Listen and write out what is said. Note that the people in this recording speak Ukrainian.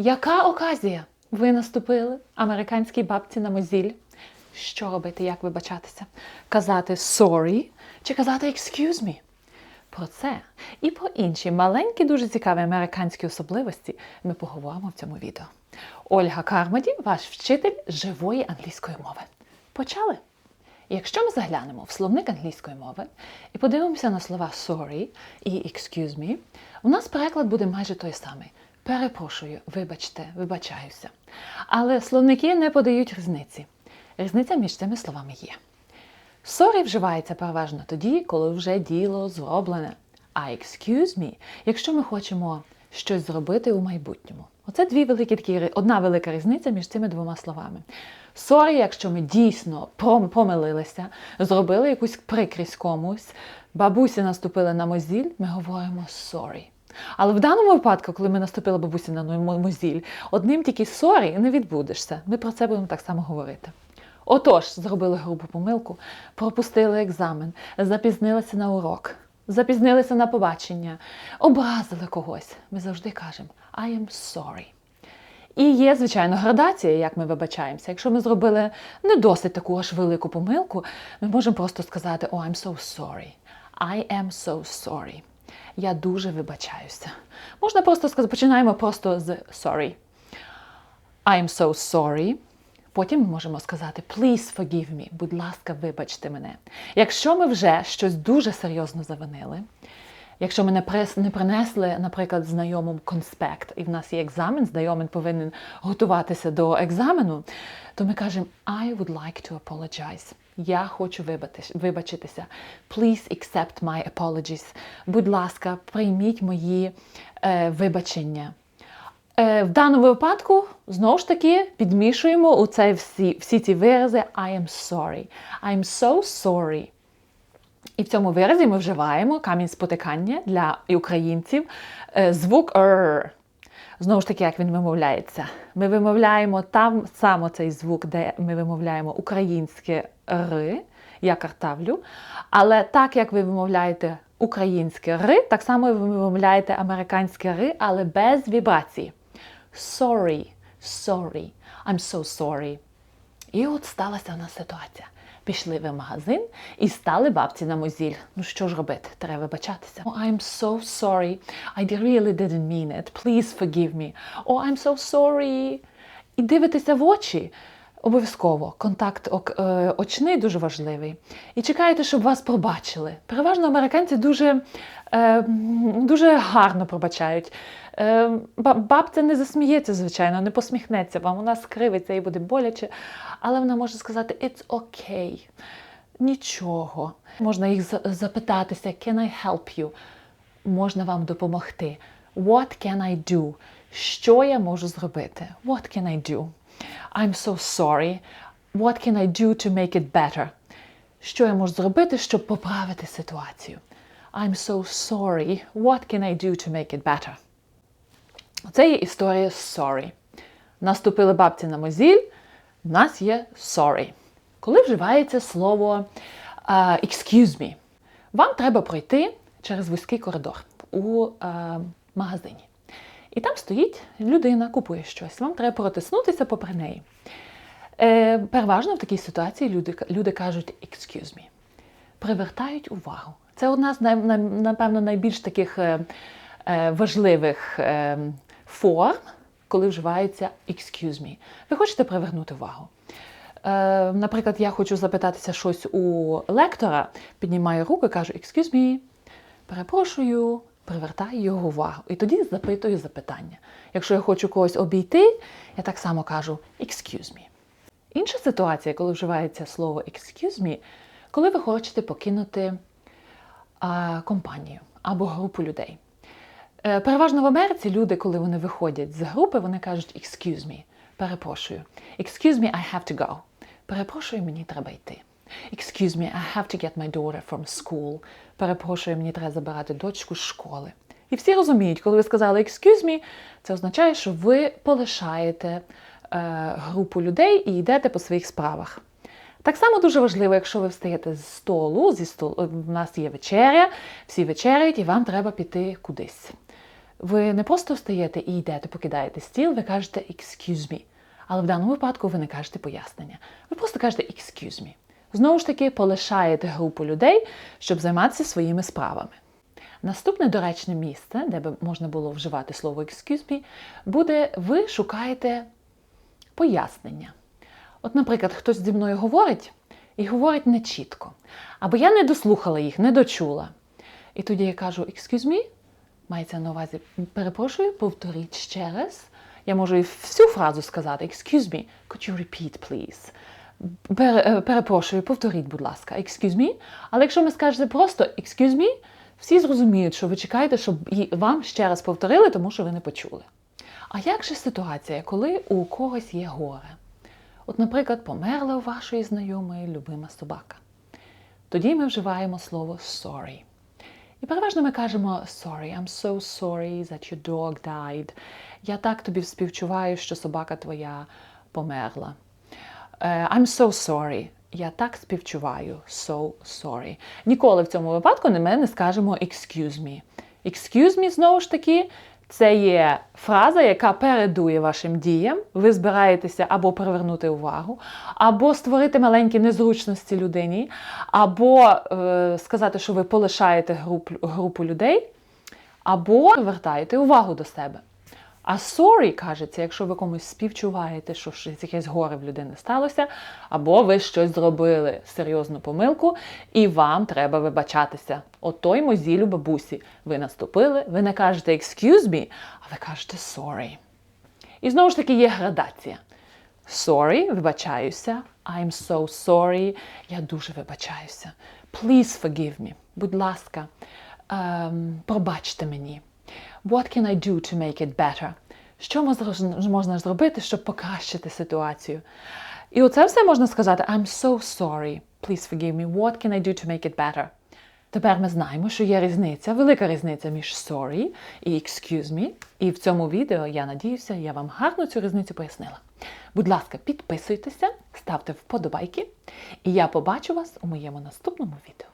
Яка оказія? Ви наступили американській бабці на мозіль? Що робити, як вибачатися? Казати sorry чи казати excuse me? Про це і про інші маленькі, дуже цікаві американські особливості ми поговоримо в цьому відео. Ольга Кармоді, ваш вчитель живої англійської мови. Почали? Якщо ми заглянемо в словник англійської мови і подивимося на слова sorry і excuse me, у нас переклад буде майже той самий. Перепрошую, вибачте, вибачаюся. Але словники не подають різниці. Різниця між цими словами є. Sorry вживається переважно тоді, коли вже діло зроблене. А excuse me, якщо ми хочемо щось зробити у майбутньому. Оце дві великі такі одна велика різниця між цими двома словами. Sorry, якщо ми дійсно помилилися, зробили якусь прикрість комусь, бабусі наступили на мозіль, ми говоримо sorry. Але в даному випадку, коли ми наступили бабусі на мо- мозіль, одним тільки sorry не відбудешся. Ми про це будемо так само говорити. Отож, зробили грубу помилку, пропустили екзамен, запізнилися на урок, запізнилися на побачення, образили когось. Ми завжди кажемо I am sorry. І є, звичайно, градація, як ми вибачаємося. Якщо ми зробили не досить таку аж велику помилку, ми можемо просто сказати Oh, I'm so sorry. I am so sorry. Я дуже вибачаюся. Можна просто сказати, починаємо просто з sorry. I'm so sorry. Потім ми можемо сказати Please forgive me. Будь ласка, вибачте мене. Якщо ми вже щось дуже серйозно завинили, якщо ми не, принесли, наприклад, знайомому конспект, і в нас є екзамен, знайомий повинен готуватися до екзамену, то ми кажемо I would like to apologize. Я хочу вибачитися. Please accept my apologies. Будь ласка, прийміть мої е, вибачення. Е, В даному випадку знову ж таки підмішуємо у цей всі, всі ці вирази I am sorry. I'm so sorry. І в цьому виразі ми вживаємо камінь спотикання для українців е, звук «р». Знову ж таки, як він вимовляється. Ми вимовляємо там саме цей звук, де ми вимовляємо українське «р», я картавлю. Але так як ви вимовляєте українське «р», так само ви вимовляєте американське «р», але без вібрації. Sorry, sorry, I'm so sorry. І от сталася в нас ситуація. Пішли в магазин і стали бабці на мозіль. Ну що ж робити? Треба вибачатися. Oh, I'm so sorry. I really didn't mean it. Please forgive me. Oh, I'm so sorry. І дивитися в очі. Обов'язково контакт е, очний дуже важливий. І чекаєте, щоб вас пробачили. Переважно американці дуже, е, дуже гарно пробачають. Е, бабця не засміється, звичайно, не посміхнеться вам, вона скривиться і буде боляче, але вона може сказати It's okay. Нічого. Можна їх запитатися, can I help you? Можна вам допомогти. What can I do? Що я можу зробити? What can I do? I'm so sorry. What can I do to make it better? Що я можу зробити, щоб поправити ситуацію? I'm so sorry. What can I do to make it better? Це є історія sorry. Наступили бабці на мозіль, в нас є sorry. Коли вживається слово а, excuse me, вам треба пройти через вузький коридор у а, магазині. І там стоїть людина, купує щось. Вам треба протиснутися попри неї. Е, переважно в такій ситуації люди, люди кажуть excuse me привертають увагу. Це одна з напевно найбільш таких е, е, важливих е, форм, коли вживається excuse me. Ви хочете привернути увагу. Е, наприклад, я хочу запитатися щось у лектора, піднімаю руку і кажу excuse me, перепрошую, привертаю його увагу. І тоді запитую запитання. Якщо я хочу когось обійти, я так само кажу excuse me. Інша ситуація, коли вживається слово excuse me, коли ви хочете покинути а, компанію або групу людей. Е, переважно в Америці люди, коли вони виходять з групи, вони кажуть excuse me, перепрошую. Excuse me, I have to go. Перепрошую, мені треба йти. Excuse me, I have to get my daughter from school. Перепрошую, мені треба забирати дочку з школи. І всі розуміють, коли ви сказали excuse me, це означає, що ви полишаєте е, групу людей і йдете по своїх справах. Так само дуже важливо, якщо ви встаєте з столу, зі столу, в нас є вечеря, всі вечеряють, і вам треба піти кудись. ви не просто встаєте і йдете, покидаєте стіл, ви кажете excuse me. Але в даному випадку ви не кажете пояснення. Ви просто кажете excuse me. Знову ж таки, полишаєте групу людей, щоб займатися своїми справами. Наступне доречне місце, де би можна було вживати слово excuse me, буде ви шукаєте пояснення. От, наприклад, хтось зі мною говорить і говорить нечітко. Або я не дослухала їх, не дочула. І тоді я кажу excuse me, мається на увазі, перепрошую, повторіть ще раз. Я можу і всю фразу сказати excuse me, could you repeat, please? Е, перепрошую, повторіть, будь ласка, excuse me. Але якщо ми скажете просто excuse me, всі зрозуміють, що ви чекаєте, щоб вам ще раз повторили, тому що ви не почули. А як же ситуація, коли у когось є горе? От, наприклад, померла у вашої знайомої любима собака. Тоді ми вживаємо слово sorry. І переважно ми кажемо sorry, I'm so sorry that your dog died. Я так тобі співчуваю, що собака твоя померла. Е, I'm so sorry. Я так співчуваю. So sorry. Ніколи в цьому випадку не ми не скажемо excuse me. Excuse me, знову ж таки, це є фраза, яка передує вашим діям. Ви збираєтеся або привернути увагу, або створити маленькі незручності людині, або е, сказати, що ви полишаєте груп, групу людей, або привертаєте увагу до себе. А sorry, кажеться, якщо ви комусь співчуваєте, що якесь горе в людини сталося, або ви щось зробили серйозну помилку, і вам треба вибачатися. Отой мозілю бабусі. Ви наступили, ви не кажете excuse me, а ви кажете sorry. І знову ж таки є градація. Sorry, вибачаюся. I'm so sorry. Я дуже вибачаюся. Please forgive me. Будь ласка, ем, пробачте мені. What can I do to make it better? Що мож- можна зробити, щоб покращити ситуацію? І оце все можна сказати I'm so sorry. Please forgive me. What can I do to make it better? Тепер ми знаємо, що є різниця, велика різниця між sorry і excuse me. І в цьому відео, я надіюся, я вам гарно цю різницю пояснила. Будь ласка, підписуйтеся, ставте вподобайки, і я побачу вас у моєму наступному відео.